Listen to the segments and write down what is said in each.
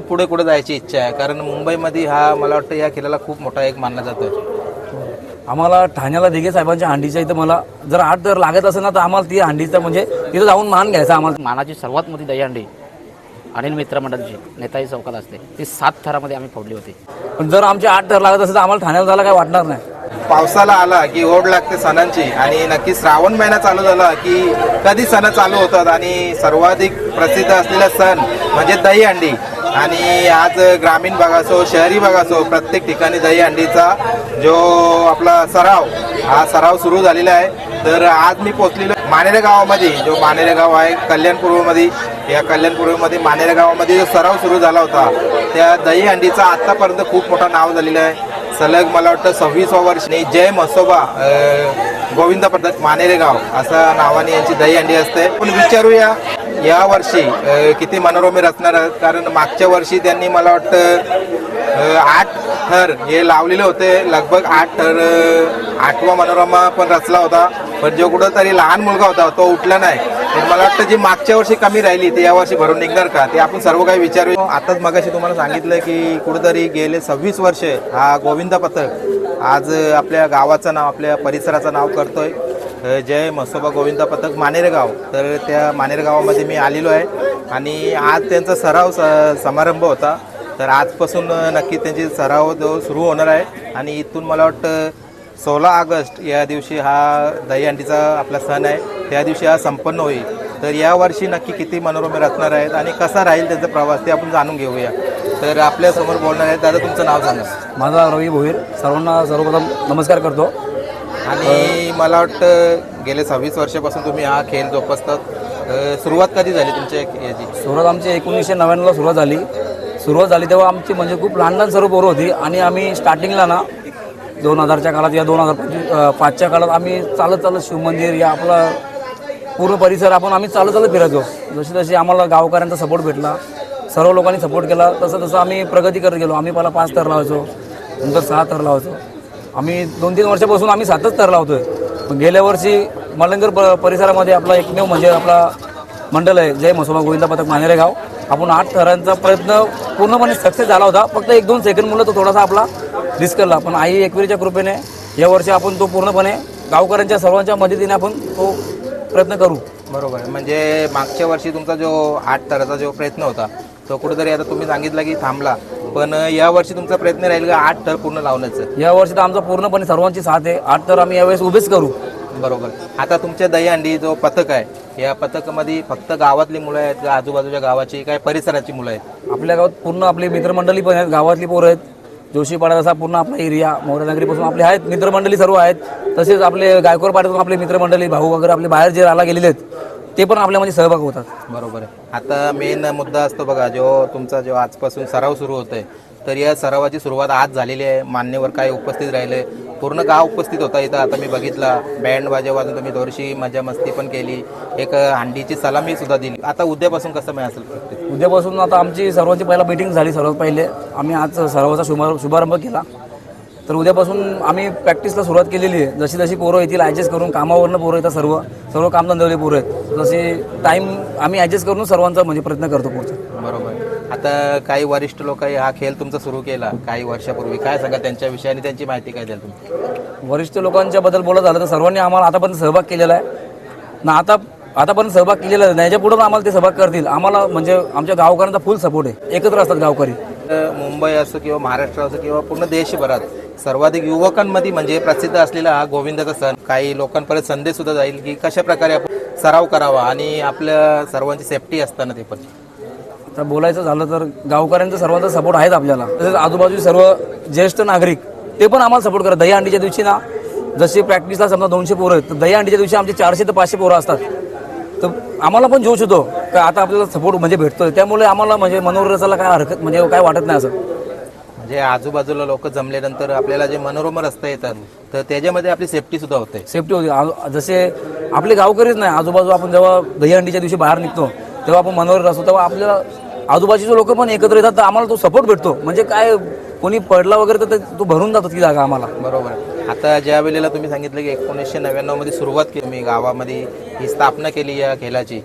पुढे कुठे जायची इच्छा आहे? कारण मुंबईमध्ये हा मला वाटतं या खेळाला खूप मोठा एक मानला जातो. आम्हाला ठाण्याला दिघे साहेबांच्या हंडीच्या इथं मला जर आठ जर लागत असेल ना तर आम्हाला ती हंडीचं म्हणजे तिथं जाऊन मान घ्यायचा आम्हाला. मानाची सर्वात मोठी दहीहंडी अनिल मित्रमंडळची नेताजी चौकात असते. ती सात थरामध्ये आम्ही फोडली होती. पण जर आमचे आठ तर लागत असेल तर आम्हाला ठाण्याला जायला काय वाटणार नाही. पावसाला आला की ओढ लागते सणांची आणि नक्की श्रावण महिना चालू झाला की कधी सण चालू होतात आणि सर्वाधिक प्रसिद्ध असलेला सण म्हणजे दहीहंडी आणि आज ग्रामीण भाग असो शहरी भाग असो प्रत्येक ठिकाणी दहीहंडीचा जो आपला सराव हा सराव सुरू झालेला आहे. तर आज मी पोचलेलो मानेरे गावामध्ये. जो मानेरे गाव आहे कल्याणपूर्वमध्ये. या कल्याणपूर्वमध्ये मानेरे गावामध्ये जो सराव सुरू झाला होता त्या दहीहंडीचा आत्तापर्यंत खूप मोठं नाव झालेलं आहे. सलग मला वाटतं सव्वीसवा वर्षने जय मसोबा गोविंद पद्धत मानेरे गाव असं नावाने यांची दहीहंडी असते. पण विचारूया या वर्षी किती मनोरमे रचणार कारण मागच्या वर्षी त्यांनी मला वाटतं आठ थर हे लावलेले होते. लगभग आठ थर आठवा मनोरमा पण रचला होता. पण जो कुठं तरी लहान मुलगा होता तो उठला नाही. तर मला वाटतं जी मागच्या वर्षी कमी राहिली ती या वर्षी भरून निघणार का? ते आपण सर्व काही विचारू. आताच मगाशी तुम्हाला सांगितलं की कुठंतरी गेले सव्वीस वर्ष हा गोविंद पथक आज आपल्या गावाचं नाव आपल्या परिसराचं नाव करतोय. जय मसोबा गोविंद पथक मानेरगाव. तर त्या मानेरगावामध्ये मी आलेलो आहे. आणि आज त्यांचा सराव स- समारंभ होता. तर आजपासून नक्की त्यांची सराव जो सुरू होणार आहे. आणि इथून मला वाटतं सोळा ऑगस्ट या दिवशी हा दहीहंडीचा आपला सण आहे. त्या दिवशी हा संपन्न होईल. तर या वर्षी नक्की किती मनोरमे रचणार आहेत आणि कसा राहील त्याचा प्रवास ते आपण जाणून घेऊया. तर आपल्यासमोर बोलणार आहेत. दादा तुमचं नाव सांगा. माझा रवी भोईर. सर्वांना सर्वप्रथम नमस्कार करतो. आणि मला वाटतं गेले सव्वीस वर्षापासून तुम्ही हा खेळ जोपासतात सुरुवात कधी झाली तुमच्या याची? सुरुवात आमची एकोणीसशे नव्याण्णवला सुरुवात झाली. सुरुवात झाली तेव्हा आमची म्हणजे खूप लहान लहान सर्व पोरं होती आणि आम्ही स्टार्टिंगला ना दोन हजारच्या काळात या दोन हजार पंचवीस पाचच्या काळात आम्ही चालत चालत शिवमंदिर या आपला पूर्ण परिसर आपण आम्ही चालत चालत फिरायचो. जशी जशी आम्हाला गावकऱ्यांचा सपोर्ट भेटला. सर्व लोकांनी सपोर्ट केला. तसं तसं आम्ही प्रगती करत गेलो. आम्ही पहिला पाच तर लावायचो. नंतर सहा थर लावायचो. आम्ही दोन तीन वर्षापासून आम्ही सातच थर लावतोय. पण गेल्या वर्षी मलंगर प परिसरामध्ये आपला एकमेव म्हणजे आपला मंडळ आहे जय मसोबा गोविंदा पथक मानेरे गाव. आपण आठ थरांचा प्रयत्न पूर्णपणे सक्सेस झाला होता. फक्त एक दोन सेकंड मुलं तो थोडासा आपला डिस्करला पण आई एकविरीच्या कृपेने या वर्षी आपण तो पूर्णपणे गावकऱ्यांच्या सर्वांच्या मदतीने आपण तो प्रयत्न करू. बरोबर. म्हणजे मागच्या वर्षी तुमचा जो आठ तराचा जो प्रयत्न होता तो कुठेतरी आता तुम्ही सांगितलं की थांबला. पण या वर्षी तुमचा प्रयत्न राहील का आठ थर पूर्ण लावण्याचं? या वर्षी तर आमचा पूर्णपणे सर्वांची साथ आहे. आठ तर आम्ही यावेळेस उभेच करू. बरोबर. आता तुमच्या दहीहंडी जो पथक आहे या पथकामध्ये फक्त गावातली मुलं आहेत का आजूबाजूच्या गावाची काय परिसराची मुलं आहेत? आपल्या गावात पूर्ण आपली मित्रमंडळी पण आहेत गावातली पोरं आहेत. जोशीपाडा असा पूर्ण आपला एरिया मोरनगरीपासून आपले आहेत मित्रमंडळी सर्व आहेत. तसेच आपले गायकवाड पाड्यातून आपले मित्रमंडळी भाऊ वगैरे आपले बाहेर जे राहायला गेलेले आहेत ते पण आपल्यामध्ये सहभाग होतात. बरोबर आहे. आता मेन मुद्दा असतो बघा जो तुमचा जो आजपासून सराव सुरू होतोय तर या सरावाची सुरुवात आज झालेली आहे. मान्यवर काय उपस्थित राहिले पूर्ण गाव उपस्थित होता इथं. आता मी बघितला बँड वाजव वाजून तुम्ही थोडीशी मजा मस्ती पण केली एक हंडीची सलामी सुद्धा दिली. आता उद्यापासून कसं मिळेल असेल प्रत्येक उद्यापासून आता आमची सर्वांची पहिला मीटिंग झाली सर्वात पहिले. आम्ही आज सर्वांचा शुभार शुभारंभ केला. तर उद्यापासून आम्ही प्रॅक्टिसला सुरुवात केलेली आहे. जशी जशी पोरं येतील ॲडजस्ट करून कामावरनं पोरं येतात सर्व. सर्व कामधंदेवाले पोरं आहेत. जसे टाईम आम्ही ॲडजस्ट करून सर्वांचा म्हणजे प्रयत्न करतो पुढचा. बरोबर. आता काही वरिष्ठ लोक हा खेळ तुमचा सुरू केला. काही वर्षापूर्वी. काय सांगा त्यांच्याविषयी आणि त्यांची माहिती काय द्याल तुम्ही? वरिष्ठ लोकांच्या बद्दल बोलत झालं तर सर्वांनी आम्हाला आतापर्यंत सहभाग केलेला आहे. ना आता आतापर्यंत सहभाग केलेला आहे याच्यापुढे आम्हाला ते सहभाग करतील. आम्हाला म्हणजे आमच्या गावकऱ्यांचा फुल सपोर्ट आहे. एकत्र असतात गावकरी. मुंबई असो किंवा महाराष्ट्र असो किंवा पूर्ण देशभरात सर्वाधिक युवकांमध्ये म्हणजे प्रसिद्ध असलेला हा गोविंदाचा सण. काही लोकांपर्यंत संदेश सुद्धा जाईल की कशा प्रकारे आपण सराव करावा आणि आपल्या सर्वांची सेफ्टी असताना ते पण. तर बोलायचं झालं तर गावकऱ्यांचा सर्वांचा सपोर्ट आहेत आपल्याला. तसेच आजूबाजूचे सर्व ज्येष्ठ नागरिक ते पण आम्हाला सपोर्ट करतात. दहीहंडीच्या दिवशी ना जशी प्रॅक्टिसला समजा दोनशे पोरं आहेत तर दहीहंडीच्या दिवशी आमचे चारशे ते पाचशे पोरं असतात. तर आम्हाला पण जोश होतो का आता आपल्याला सपोर्ट म्हणजे भेटतोय. त्यामुळे आम्हाला म्हणजे मनोरंजनाला काय हरकत म्हणजे काय वाटत नाही असं. म्हणजे आजूबाजूला लोक जमल्यानंतर आपल्याला जे मनोरम रस्ते येतात तर त्याच्यामध्ये आपली सेफ्टी सुद्धा होते. सेफ्टी होती. आ- जसे आपले गावकरीच नाही. आजूबाजू आपण जेव्हा दहीहंडीच्या दिवशी बाहेर निघतो तेव्हा आपण मनोरंजन असतो तेव्हा आपल्याला आजूबाजूचे लोक पण एकत्र येतात तर आम्हाला तो सपोर्ट भेटतो. म्हणजे काय कोणी पडला वगैरे तर ते- तो भरून जातो ती जागा आम्हाला. बरोबर. आता ज्या वेळेला तुम्ही सांगितलं की एकोणीसशे नव्याण्णवमध्ये सुरुवात केली मी गावामध्ये ही स्थापना केली या खेळाची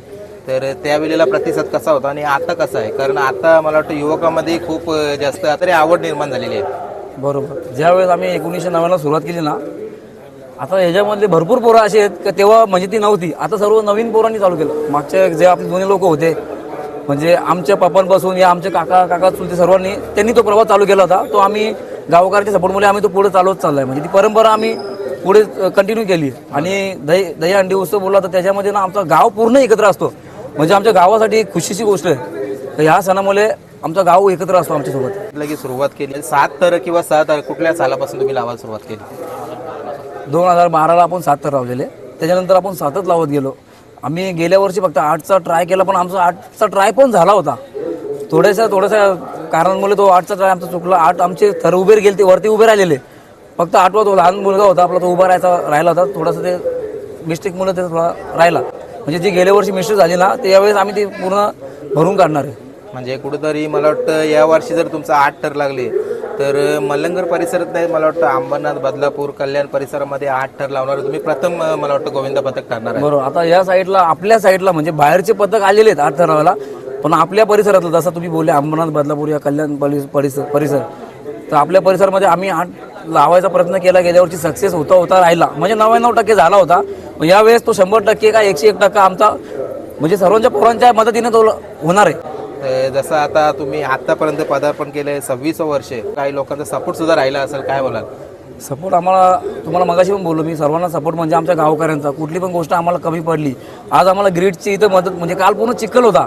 तर त्यावेळेला प्रतिसाद कसा होता आणि आता कसा आहे? कारण आता मला वाटतं युवकामध्ये खूप जास्त तरी आवड निर्माण झालेली आहे. बरोबर. ज्यावेळेस आम्ही एकोणीसशे नव्याला सुरुवात केली ना आता ह्याच्यामधले भरपूर पोरं असे आहेत का तेव्हा म्हणजे ती नव्हती. आता सर्व नवीन पोरांनी चालू केलं. मागचे जे आपले जुने लोक होते म्हणजे आमच्या पप्पांपासून या आमचे काका काका चुलते सर्वांनी त्यांनी तो प्रवास चालू केला होता. तो आम्ही गावकऱ्याच्या सपोर्टमुळे आम्ही तो पुढे चालवत चाललाय. म्हणजे ती परंपरा आम्ही पुढे कंटिन्यू केली. आणि दही दही अंडी उत्सव बोलला तर त्याच्यामध्ये ना आमचा गाव पूर्ण एकत्र असतो. म्हणजे आमच्या गावासाठी एक खुशीची गोष्ट आहे. तर ह्या सणामुळे आमचा गाव एकत्र असतो आमच्यासोबत. की सुरुवात केली. सात तर किंवा सहा तर कुठल्या सालापासून तुम्ही लावायला सुरुवात केली? दोन हजार बाराला आपण सात तर लावलेले. त्याच्यानंतर आपण सातच लावत गेलो. आम्ही गेल्या वर्षी फक्त आठचा ट्राय केला पण आमचा आठचा ट्राय पण झाला होता. थोड्याशा थोड्याशा कारणांमुळे तो आठचा ट्राय आमचा चुकला. आठ आमचे थर उभे गेले ते वरती उभे राहिलेले. फक्त आठवा तो लहान मुलगा होता आपला तो उभा राहायचा राहिला होता. थोडासा ते मिस्टेकमुळे ते थोडा राहिला. म्हणजे जी गेल्या वर्षी मिस्टेक झाली ना ते यावेळेस आम्ही ती पूर्ण भरून काढणार आहे. म्हणजे कुठेतरी मला वाटतं या वर्षी जर तुमचं आठ तर लागले तर मलंगर परिसरात नाही मला वाटतं अंबरनाथ बदलापूर कल्याण परिसरामध्ये आठ ठर लावणार तुम्ही प्रथम मला वाटतं गोविंद पथक ठरणार आहे. बरोबर. आता या साईडला आपल्या साईडला म्हणजे बाहेरचे पथक आलेले आहेत आठ ठरावाला पण आपल्या परिसरातलं जसं तुम्ही बोलले अंबरनाथ बदलापूर या कल्याण परि- परिसर परिसर तर आपल्या परिसरामध्ये आम्ही आठ लावायचा प्रयत्न केला गेल्या वर्षी सक्सेस होता होता राहिला. म्हणजे नव्याण्णव टक्के झाला होता. यावेळेस तो शंभर टक्के का एकशे एक टक्का आमचा म्हणजे सर्वांच्या पोरांच्या मदतीने तो होणार आहे. जसं आता तुम्ही आतापर्यंत पदार्पण केलंय सव्वीस वर्ष. काही लोकांचा सपोर्ट सुद्धा राहिला असेल काय बोलाल? सपोर्ट आम्हाला तुम्हाला मगाशी पण बोललो मी सर्वांना सपोर्ट म्हणजे आमच्या गावकऱ्यांचा. कुठली पण गोष्ट आम्हाला कमी पडली. आज आम्हाला ग्रीडची इथं मदत म्हणजे काल पूर्ण चिखल होता.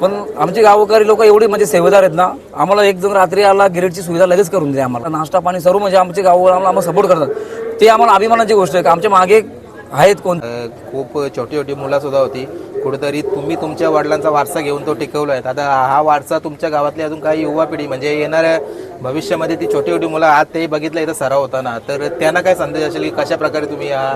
पण आमचे गावकरी लोक एवढे म्हणजे सेवेदार आहेत ना आम्हाला एक जण रात्री आला ग्रीडची सुविधा लगेच करून द्या आम्हाला. नाश्ता पाणी सर्व म्हणजे आमचे गाव आम्हाला आम्हाला सपोर्ट करतात. ते आम्हाला अभिमानाची गोष्ट आहे. का आमच्या मागे आहेत कोण? खूप छोटी छोटी मुलं सुद्धा होती. कुठेतरी तुम्ही तुमच्या वडिलांचा वारसा घेऊन तो टिकवलाय. आता हा वारसा तुमच्या गावातली अजून काही युवा पिढी म्हणजे येणाऱ्या भविष्यामध्ये ती छोटी छोटी मुलं आज ते बघितलं इथं सराव होताना. तर त्यांना काय संदेश असेल की कशा प्रकारे तुम्ही हा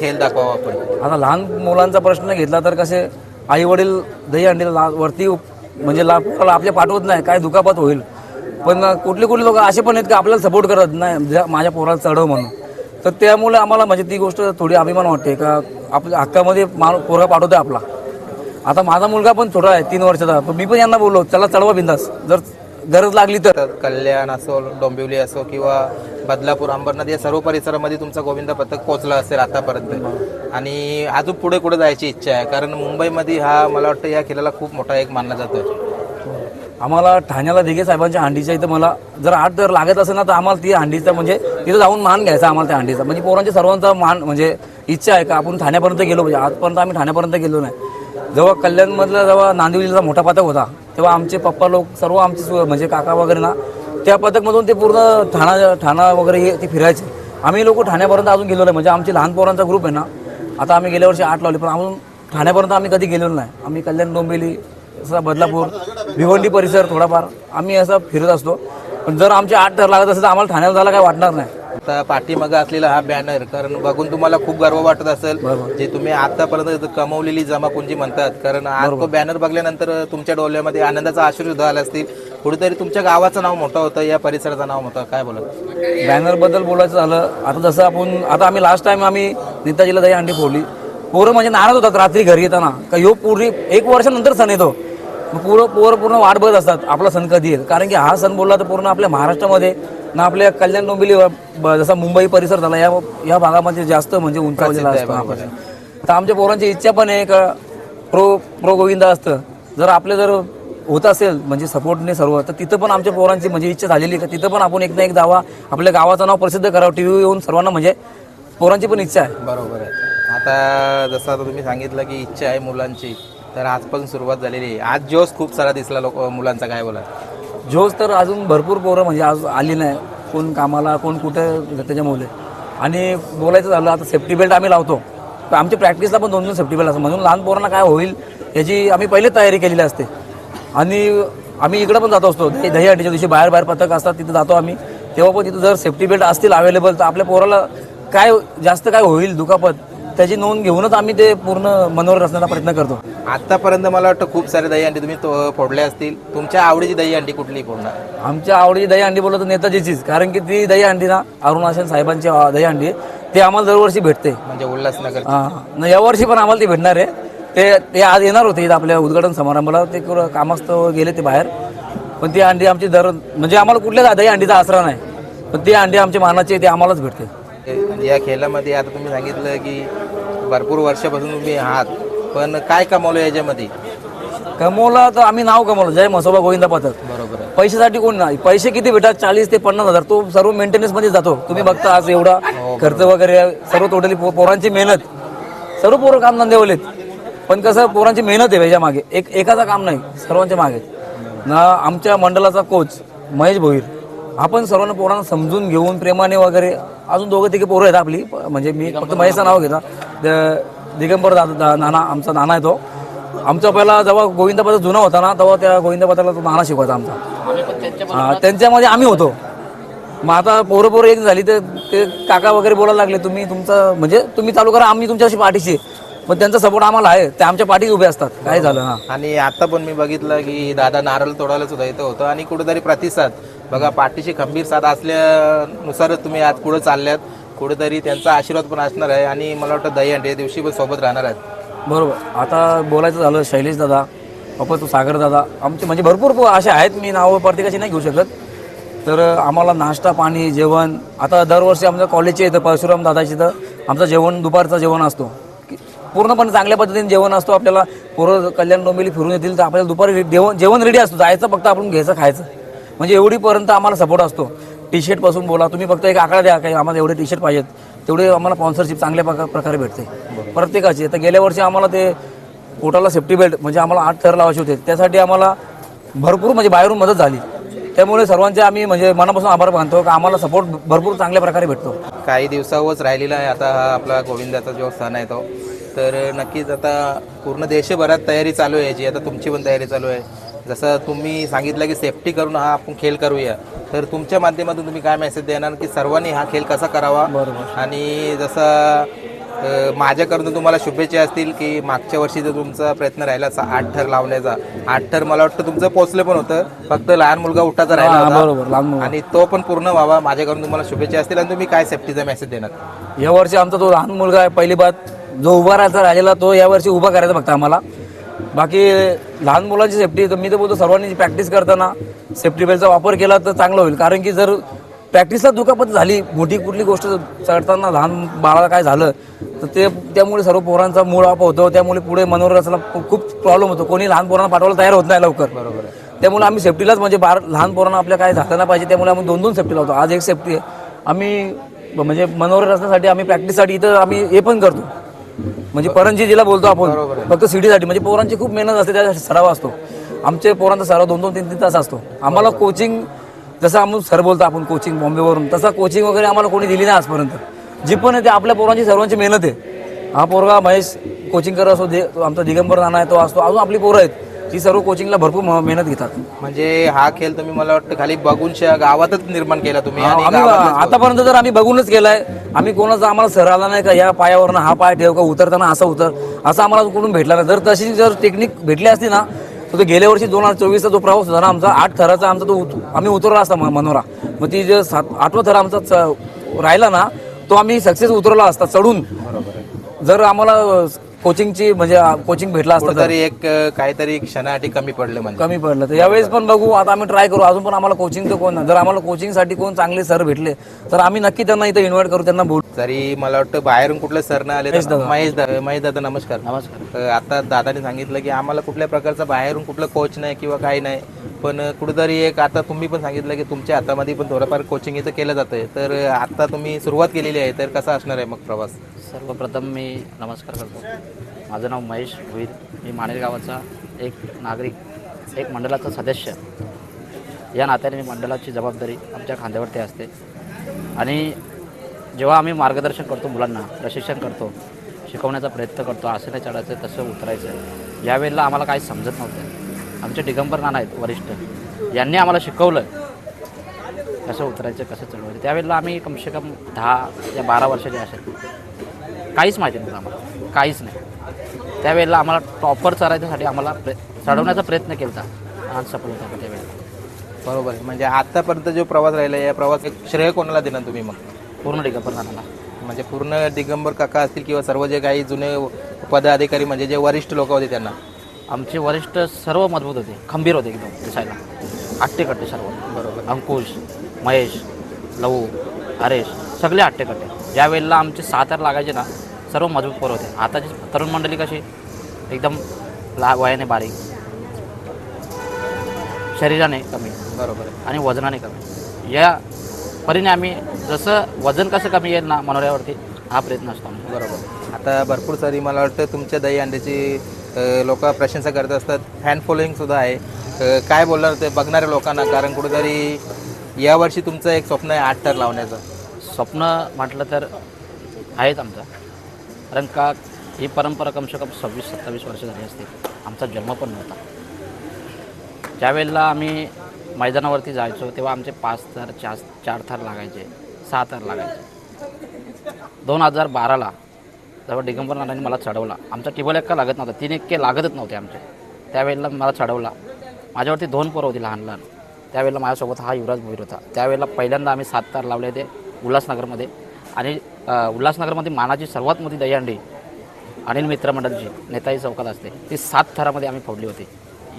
खेळ दाखवावा आपण? आता लहान मुलांचा प्रश्न घेतला तर कसे आई वडील दही अंडीला ला- वरती म्हणजे ला- पोराला आपल्या पाठवत नाही काय दुखापत होईल. पण कुठले कुठले लोक असे पण आहेत की आपल्याला सपोर्ट करत नाही ज्या- माझ्या पोराला चढव म्हणून. तर त्यामुळे आम्हाला म्हणजे ती गोष्ट थोडी अभिमान वाटते का आपल्या हक्कामध्ये माणूस पोरगा पाठवतोय आपला. आता माझा मुलगा पण छोटा आहे तीन वर्षाचा. पण मी पण यांना बोललो त्याला चढवा बिंदास. जर गरज लागली तर? कल्याण असो डोंबिवली असो किंवा बदलापूर अंबरनाथ या सर्व परिसरामध्ये तुमचा गोविंद पथक पोचला असेल आतापर्यंत. आणि अजून पुढे कुठे जायची इच्छा आहे? कारण मुंबईमध्ये हा मला वाटतं या खेळाला खूप मोठा एक मानला जातो आम्हाला ठाण्याला दिघे साहेबांच्या हंडीच्या इथं मला जर आठ जर लागत असेल ना तर आम्हाला ती हंडीचा म्हणजे तिथं जाऊन मान घ्यायचा आम्हाला त्या हंडीचा. म्हणजे पोरांच्या सर्वांचा मान म्हणजे इच्छा आहे का? आपण ठाण्यापर्यंत गेलो म्हणजे आजपर्यंत आम्ही ठाण्यापर्यंत गेलो नाही. जेव्हा कल्याणमधला जेव्हा नांदिवलीचा मोठा पथक होता तेव्हा आमचे पप्पा लोक सर्व आमचे म्हणजे काका वगैरे ना त्या पथकमधून ते पूर्ण ठाणा ठाणा वगैरे हे ते फिरायचे. आम्ही लोक ठाण्यापर्यंत अजून गेलो नाही. म्हणजे आमचे लहान पोरांचा ग्रुप आहे ना आता आम्ही गेल्या वर्षी आठ लावले पण अजून ठाण्यापर्यंत आम्ही कधी गेलेलो नाही. आम्ही कल्याण डोंबिवली असा बदलापूर भिवंडी परिसर थोडाफार आम्ही असं फिरत असतो. पण जर आमचे आठ ठर लागत असेल तर आम्हाला ठाण्याला जायला काय वाटणार नाही. आता पाठीमागं असलेला हा बॅनर कारण बघून तुम्हाला खूप गर्व वाटत असेल. जे तुम्ही आतापर्यंत कमवलेली जमापुंजी म्हणतात. कारण आज तो बॅनर बघल्यानंतर तुमच्या डोळ्यामध्ये आनंदाचा आश्रू सुद्धा आला असतील. कुठेतरी तुमच्या गावाचं नाव मोठं होतं या परिसराचं नाव मोठं. काय बोला बॅनरबद्दल बोलायचं झालं आता जसं आपण आता आम्ही लास्ट टाइम आम्ही नेताजीला दही अंडी फोडली. पोरं म्हणजे नाराज होतात रात्री घरी येताना. का ह्यो पूर्वी एक वर्षानंतर सण येतो. पोरं पोरं पूर्ण वाट बघत असतात आपला सण कधी येईल? कारण की हा सण बोलला तर पूर्ण आपल्या महाराष्ट्रामध्ये ना आपल्या कल्याण डोंबिवली जसा मुंबई परिसर झाला या या भागामध्ये जास्त म्हणजे उंचावलेला असतो. तर आमच्या पोरांची इच्छा पण आहे का प्रो प्रो गोविंदा असतं. जर आपले जर होत असेल म्हणजे सपोर्टने सर्व तर तिथं पण आमच्या पोरांची म्हणजे इच्छा झालेली का? तिथं पण आपण एक ना एक दावा आपल्या गावाचं नाव प्रसिद्ध करावं टी व्ही येऊन सर्वांना म्हणजे पोरांची पण इच्छा आहे. बरोबर आहे. आता जसं आता तुम्ही सांगितलं की इच्छा आहे मुलांची तर आजपासून सुरुवात झालेली आहे. आज जोश खूप सारा दिसला लोक मुलांचा काय बोला जोश तर अजून भरपूर पोरं म्हणजे आज आली नाही. कोण कामाला कोण कुठं त्याच्यामुळे आणि बोलायचं झालं आता सेफ्टी बेल्ट आम्ही लावतो. तर आमच्या प्रॅक्टिसला पण दोन दोन सेफ्टी बेल्ट असतात. म्हणून लहान पोरांना काय होईल याची आम्ही पहिले तयारी केलेली असते. आणि आम्ही इकडं पण जातो असतो. दहीहंडीच्या दिवशी बाहेर बाहेर पथक असतात तिथं जातो आम्ही. तेव्हा पण तिथं जर सेफ्टी बेल्ट असतील अवेलेबल तर आपल्या पोराला काय जास्त काय होईल दुखापत त्याची नोंद घेऊनच आम्ही ते पूर्ण मनोरथ असण्याचा प्रयत्न करतो. आतापर्यंत मला वाटतं खूप सारे दही अंडी तुम्ही तो- फोडले असतील. तुमच्या आवडीची दही अंडी कुठली फोडणार आमच्या आवडीची दही अंडी बोलतो तर नेताजीचीच. कारण की ती दही अंडी ना अरुण आशन साहेबांची अं, दही अंडी आहे. ती आम्हाला दरवर्षी भेटते. म्हणजे उल्हासनगर. हा न यावर्षी पण आम्हाला ती भेटणार आहे. ते ते आज येणार होते इथं आपल्या उद्घाटन समारंभाला. ते कुठं कामास्तव गेले ते बाहेर. पण ती अंडी आमची दर म्हणजे आम्हाला कुठल्या दही अंडीचा आसरा नाही. पण ती अंडी आमच्या मानाची आहे, ते आम्हालाच भेटते. या खेळामध्ये आता तुम्ही सांगितलं की भरपूर वर्षापासून तुम्ही आहात. पण काय कमावलं याच्यामध्ये? कमवला तर आम्ही नाव कमवलं. जय मसोबा गोविंदा पथक. बरोबर आहे. पैशासाठी कोण नाही. पैसे किती भेटतात? चाळीस ते पन्नास हजार. तो सर्व मेंटेनन्समध्ये जातो. तुम्ही बघता आज एवढा खर्च वगैरे सर्व टोटली पोरांची मेहनत. सर्व पोरं काम धंदेवलेत. पण कसं पोरांची मेहनत आहे याच्या मागे. एक एकाचा काम नाही सर्वांच्या मागे. ना आमच्या मंडळाचा कोच महेश भोईर. आपण सर्वांना पोरांना समजून घेऊन प्रेमाने वगैरे अजून दोघं तिघे पोरं आहेत आपली. म्हणजे मी फक्त महेशचं नाव घेता. द- दिगंबर दादा दा- नाना आमचा नाना आहे तो. आमचा पहिला जेव्हा गोविंदापाचा जुना होता ना तेव्हा त्या गोविंदापात्राला तो नाना शिकवायचा आमचा. हा, त्यांच्यामध्ये आम्ही होतो. मग आता पोरं पोरं एक झाली तर ते काका वगैरे बोलायला लागले तुम्ही तुमचं म्हणजे तुम्ही चालू करा आम्ही तुमच्याशी पाठीशी आहे. पण त्यांचा सपोर्ट आम्हाला आहे. ते आमच्या पाठीशी उभे असतात. काय झालं हा आणि आता पण मी बघितलं की दादा नारळ तोडायला सुद्धा इथं होतं आणि कुठेतरी प्रतिसाद. बघा पाठीशी खंबीर साथ असल्यानुसारच तुम्ही आज पुढे चालल्यात. कुठेतरी त्यांचा आशीर्वाद पण असणार आहे आणि मला वाटतं दहीहंडी या दिवशी पण सोबत राहणार आहेत. बरोबर. आता बोलायचं झालं शैलेश दादा बापा तो सागर दादा आमचे म्हणजे भरपूर असे आहेत. मी नावं प्रत्येकाची नाही घेऊ शकत. तर आम्हाला नाश्ता पाणी जेवण आता दरवर्षी आमच्या कॉलेजचे इथं परशुराम दादाची तर आमचं जेवण दुपारचं जेवण असतो. पूर्णपणे चांगल्या पद्धतीने जेवण असतो आपल्याला पोरं कल्याण डोंबिवली फिरून येतील तर आपल्याला दुपारी जेवण जेवण रेडी असतो. जायचं फक्त आपण घ्यायचं खायचं. म्हणजे एवढीपर्यंत आम्हाला सपोर्ट असतो. टी शर्टपासून बोला. तुम्ही फक्त एक आकडा द्या काही आम्हाला एवढे टी शर्ट पाहिजेत. तेवढे आम्हाला स्पॉन्सरशिप चांगल्या प्रका- प्रकारे भेटते. प्रत्येकाची. तर गेल्या वर्षी आम्हाला ते पोटाला सेफ्टी बेल्ट म्हणजे आम्हाला आठ थर लावायचे होते. त्यासाठी आम्हाला भरपूर म्हणजे बाहेरून मदत झाली. त्यामुळे सर्वांचे आम्ही म्हणजे मनापासून आभार मानतो की आम्हाला सपोर्ट भरपूर चांगल्या प्रकारे भेटतो. काही दिवसावरच राहिलेला आहे. आता हा आपला गोविंदाचा जो सण आहे तो. तर नक्कीच आता पूर्ण देशभरात तयारी चालू आहे याची आता तुमची पण तयारी चालू आहे. जसं तुम्ही सांगितलं की सेफ्टी करून हा आपण खेळ करूया. तर तुमच्या माध्यमातून तुम्ही काय मेसेज देणार की सर्वांनी हा खेळ कसा करावा? आणि जसं माझ्याकडून तुम्हाला शुभेच्छा असतील की मागच्या वर्षी जो तुमचा प्रयत्न राहिला सा- आठ थर लावण्याचा. आठ थर मला वाटतं तुमचं पोचलं पण होतं. फक्त लहान मुलगा उठाचा राहिला होता. आणि तो पण पूर्ण व्हावा. माझ्याकडून तुम्हाला शुभेच्छा असतील. आणि तुम्ही काय सेफ्टीचा मेसेज देणार? या वर्षी आमचा तो लहान मुलगा आहे पहिली बात जो उभा राहायचा राहिलेला तो या वर्षी उभा करायचा फक्त आम्हाला. बाकी लहान मुलांची सेफ्टी तर मी तर बोलतो सर्वांनी प्रॅक्टिस करताना सेफ्टी बेल्टचा वापर केला तर चांगलं होईल. कारण की जर प्रॅक्टिसला दुखापत झाली मोठी कुठली गोष्ट चढताना लहान बाळाला काय झालं तर ते त्यामुळे सर्व पोरांचा मूळ आप होतो. त्यामुळे पुढे मनोरंजनाला खूप प्रॉब्लेम होतो. कोणी लहान पोरांना पाठवायला तयार होत नाही लवकर. बरोबर त्यामुळे आम्ही सेफ्टीलाच म्हणजे बार लहान पोरांना आपल्या काय झालं नाही पाहिजे त्यामुळे आम्ही दोन दोन सेफ्टी लावतो. आज एक सेफ्टी आहे. आम्ही म्हणजे मनोरंजनासाठी आम्ही प्रॅक्टिससाठी इथं आम्ही हे पण करतो. म्हणजे परंजी जिला बोलतो आपण. फक्त सिटीसाठी म्हणजे पोरांची खूप मेहनत असते त्यासाठी सराव असतो. आमचे पोरांचा सराव दोन दोन तीन तीन तास असतो. आम्हाला कोचिंग जसं आम्ही सर बोलतो आपण कोचिंग बॉम्बेवरून तसा कोचिंग वगैरे आम्हाला कोणी दिली नाही आजपर्यंत. जी पण आहे ते आपल्या पोरांची सर्वांची मेहनत आहे. हा पोरगा महेश कोचिंग करत असतो दि- आमचा दिगंबर नाना आहे तो असतो. अजून आपली पोरं आहेत. ती सर्व कोचिंगला भरपूर म- मेहनत घेतात. म्हणजे हा खेळ तुम्ही मला वाटतं खाली बघून शा- गावातच निर्माण केला तुम्ही आणि आम्ही गावातच- आतापर्यंत जर आम्ही बघूनच केलाय आम्ही कोणाचा आम्हाला सर आला नाही का या पायावरनं हा पाय ठेव का उतरताना असा उतर असं आम्हाला कुठून भेटला नाही. जर तशी जर टेक्निक भेटली असती ना तर तो गेल्या वर्षी दोन हजार चोवीसचा जो प्रवास होता ना आमचा आठ थराचा आमचा तो उत- आम्ही उतरला असता म- मनोरा. मग ती जे सात आठवा थर आमचा च- राहिला ना तो आम्ही सक्सेस उतरवला असता चढून. जर आम्हाला कोचिंगची म्हणजे कोचिंग भेटला असता तर. कुठेतरी एक अं, काहीतरी क्षणासाठी कमी पडलं म्हणजे. कमी पडलं. तर यावेळेस पण बघू आता आम्ही ट्राय करू. अजून पण आम्हाला कोचिंग तर कोण. जर आम्हाला कोचिंगसाठी कोण चांगले सर भेटले तर आम्ही नक्की त्यांना इथं इन्व्हाइट करू त्यांना बोलू. जरी मला वाटतं बाहेरून कुठलं सर न आले तर- महेश दादा. महेश दादा नमस्कार. नमस्कार. आता दादाने सांगितलं की आम्हाला कुठल्या प्रकारचा बाहेरून कुठलं कोच नाही किंवा काही नाही. पण अं, कुठेतरी एक आता तुम्ही पण सांगितलं की तुमच्या हातामध्ये पण थोडंफार कोचिंग इथं केलं जातंय. तर अं, आता तुम्ही सुरुवात केलेली आहे तर कसा असणार आहे मग प्रवास? सर्वप्रथम मी नमस्कार करतो. माझं नाव महेश भुईर मी माणेर गावाचा एक नागरिक एक मंडळाचा सदस्य. या नात्याने मी मंडळाची जबाबदारी आमच्या खांद्यावरती असते. आणि जेव्हा आम्ही मार्गदर्शन करतो मुलांना प्रशिक्षण करतो शिकवण्याचा प्रयत्न करतो आसने नाही चढायचं तसं उतरायचं यावेळेला आम्हाला काही समजत नव्हतं. आमचे दिगंबर नाना आहेत वरिष्ठ. यांनी आम्हाला शिकवलं कसं उतरायचं कसं चढवायचं. त्यावेळेला आम्ही कमसे कम दहा या बारा वर्षाचे असेल काहीच माहिती नव्हतं आम्हाला. काहीच नाही. त्यावेळेला आम्हाला टॉपर चढायच्यासाठी आम्हाला प्र चढवण्याचा प्रयत्न केला होता आज सफल होता त्यावेळेला. बरोबर आहे. म्हणजे आतापर्यंत जो प्रवास राहिला या प्रवास एक श्रेय कोणाला देणार तुम्ही मग? पूर्ण डिगंबर नानाला म्हणजे पूर्ण दिगंबर काका असतील किंवा सर्व जे काही जुने पदाधिकारी म्हणजे जे वरिष्ठ लोक होते त्यांना? आमचे वरिष्ठ सर्व मजबूत होते. खंबीर होते एकदम दिसायला. आट्टेकट्टे सर्व. बरोबर. अंकुश महेश लवू हरेश सगळे आट्टेकट्टे. ज्या वेळेला आमचे सात लागायचे ना सर्व मजबूत पोरं होते. आताची तरुण मंडळी कशी एकदम ला वयाने बारीक. शरीराने कमी. बरोबर. आहे आणि वजनाने कमी. या परीने आम्ही जसं वजन कसं कमी येईल ना मनोऱ्यावरती हा प्रयत्न असतो बरोबर. आता भरपूर सारी मला वाटतं तुमच्या दही अंड्याची लोक प्रशंसा करत असतात. फॅन फॉलोईंग सुद्धा आहे. काय बोलणार ते बघणाऱ्या लोकांना? कारण कुठेतरी यावर्षी तुमचं एक स्वप्न आहे आठ तर लावण्याचं. स्वप्न म्हटलं तर आहेच आमचं. कारण का ही परंपरा कमसे कम सव्वीस सत्तावीस वर्ष झाली असते. आमचा जन्म पण नव्हता. ज्यावेळेला आम्ही मैदानावरती जायचो तेव्हा आमचे पाच थर चार चार थर लागायचे सहा थर लागायचे. दोन हजार बाराला जेव्हा दिगंबर नानांनी मला चढवला आमचा टिबल एक्का लागत नव्हता तीन एक्के लागतच नव्हते आमचे. त्यावेळेला मला चढवला. माझ्यावरती दोन पोरं होती लहान लहान. त्यावेळेला माझ्यासोबत हा युवराज भोईर होता. त्यावेळेला पहिल्यांदा आम्ही सात तार लावले होते उल्हासनगरमध्ये. आणि उल्हासनगरमध्ये मानाची सर्वात मोठी दहीहंडी अनिल मित्र मंडळची नेताजी चौकात असते. ती सात थरामध्ये आम्ही फोडली होती.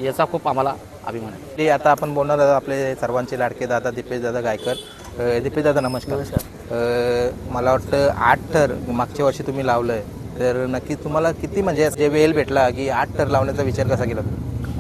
याचा खूप आम्हाला अभिमान आहे. ते आता आपण बोलणार आहोत आपले सर्वांचे लाडके दादा दिपेश दादा गायकर. अ, दिपेश दादा नमस्कार. अ, मला वाटतं आठ तर मागच्या वर्षी तुम्ही लावलंय. तर नक्की तुम्हाला किती म्हणजे जे वेळ भेटला की आठ तर लावण्याचा विचार कसा केला?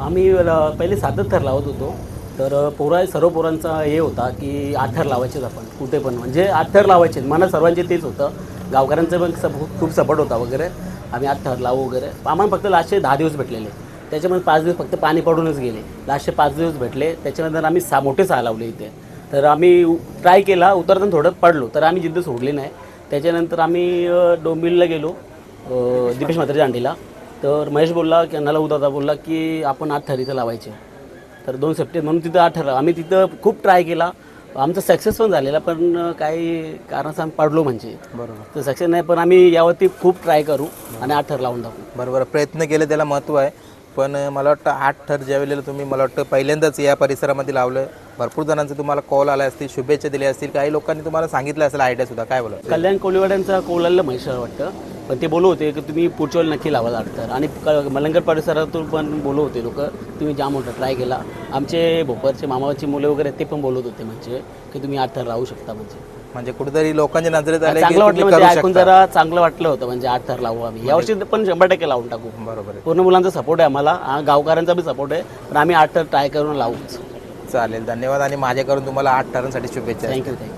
आम्ही पहिले सातच थर लावत होतो. तर पोरा सर्व पोरांचा हे होता की आठर लावायचेच आपण कुठे पण. म्हणजे आठर थर लावायचे मनात सर्वांचे तेच होतं. गावकऱ्यांचं पण सब खूप सपोर्ट होता वगैरे. आम्ही आठर लावू वगैरे. आम्हाला फक्त लास्टचे दहा दिवस भेटलेले. त्याच्यामध्ये पाच दिवस फक्त पाणी पडूनच गेले. लास्टचे पाच दिवस भेटले. त्याच्यानंतर आम्ही सा मोठे सहा लावले इथे. तर आम्ही ट्राय केला. उतरताना थोडं पडलो. तर आम्ही जिद्द सोडली नाही. त्याच्यानंतर आम्ही डोंबिलला डोंबिवलीला गेलो दिपेश दीपेश म्हात्रेच्या अंडीला. तर महेश बोलला की अन्नाला उदादा बोलला की आपण आठ थर इथं लावायचे. तर दोन सप्टेंबर म्हणून तिथं आठ ठरलं आम्ही तिथं खूप ट्राय केला. आमचा सक्सेस पण झालेला पण काही कारणास आम्ही पडलो म्हणजे. बरोबर. तर सक्सेस नाही पण आम्ही यावरती खूप ट्राय करू आणि आठ ठर लावून टाकू बरोबर. प्रयत्न केले त्याला महत्त्व आहे. पण मला वाटतं आठ थर ज्या वेळेला तुम्ही मला वाटतं पहिल्यांदाच या परिसरामध्ये लावलं. भरपूर जणांचे तुम्हाला कॉल आले असतील शुभेच्छा दिल्या असतील. काही लोकांनी तुम्हाला सांगितलं असेल आयडिया सुद्धा काय बोला कल्याण कोळीवाड्यांचा कौल आलेला महेश वाटतं. पण ते बोलू होते की तुम्ही पुढच्या वेळी नक्की लावा तर आणि मलंगड परिसरातून पण बोलू होते लोक तुम्ही जाम मोठा ट्राय केला. आमचे भोपरचे मामाची मुलं वगैरे ते पण बोलत होते म्हणजे की तुम्ही आठ थर लावू शकता म्हणजे. म्हणजे कुठेतरी लोकांच्या नजरेत आले चांगलं वाटलं म्हणजे ऐकून जरा चांगलं वाटलं होतं म्हणजे आठ थर लावू आम्ही. यावर्षी पण शंभर टक्के लावून टाकू. बरोबर पूर्ण मुलांचा सपोर्ट आहे आम्हाला. गावकऱ्यांचा बी सपोर्ट आहे. पण आम्ही आठ तर ट्राय करून लावूच. चालेल. धन्यवाद आणि माझ्याकडून तुम्हाला आठ टर्नसाठी शुभेच्छा. Thank you thank you